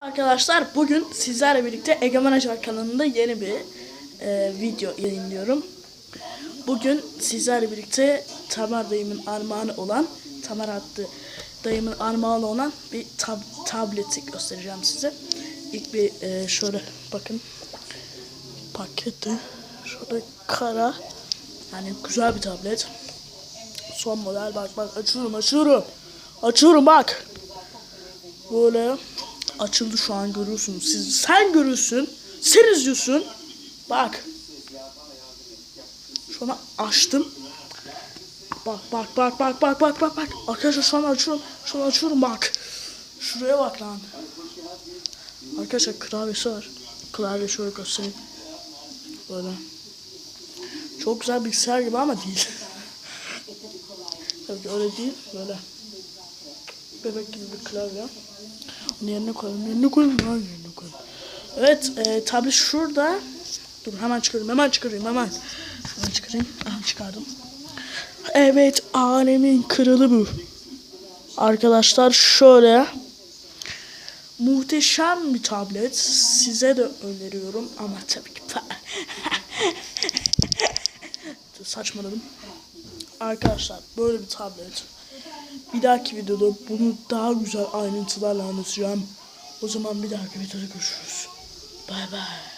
Arkadaşlar bugün sizlerle birlikte Egemen Acar kanalında yeni bir e, video yayınlıyorum. Bugün sizlerle birlikte Tamer dayımın armağanı olan, Tamer adlı dayımın armağanı olan bir tab- tableti göstereceğim size. İlk bir e, şöyle bakın paketi şöyle kara yani güzel bir tablet. Son model bak bak açıyorum açıyorum. Açıyorum bak. Böyle açıldı şu an görüyorsunuz. Siz sen görürsün. Sen izliyorsun. Bak. Şu an açtım. Bak bak bak bak bak bak bak bak. Arkadaşlar şu an açıyorum. Şu an açıyorum bak. Şuraya bak lan. Arkadaşlar klavyesi var. Klavye şöyle göstereyim. Böyle. Çok güzel bilgisayar gibi ama değil. Tabii öyle değil. Böyle. Bebek gibi bir klavye. Onu yerine koyalım, yerine koyalım, lan yerine koyalım. Evet, e, tabi şurada. Dur hemen çıkarayım, hemen çıkarayım, hemen. Hemen çıkarayım. Aha çıkardım. Evet, alemin kralı bu. Arkadaşlar şöyle. Muhteşem bir tablet. Size de öneriyorum ama tabii ki saçmaladım. Arkadaşlar böyle bir tablet. Bir dahaki videoda bunu daha güzel ayrıntılarla anlatacağım. O zaman bir dahaki videoda görüşürüz. Bay bay.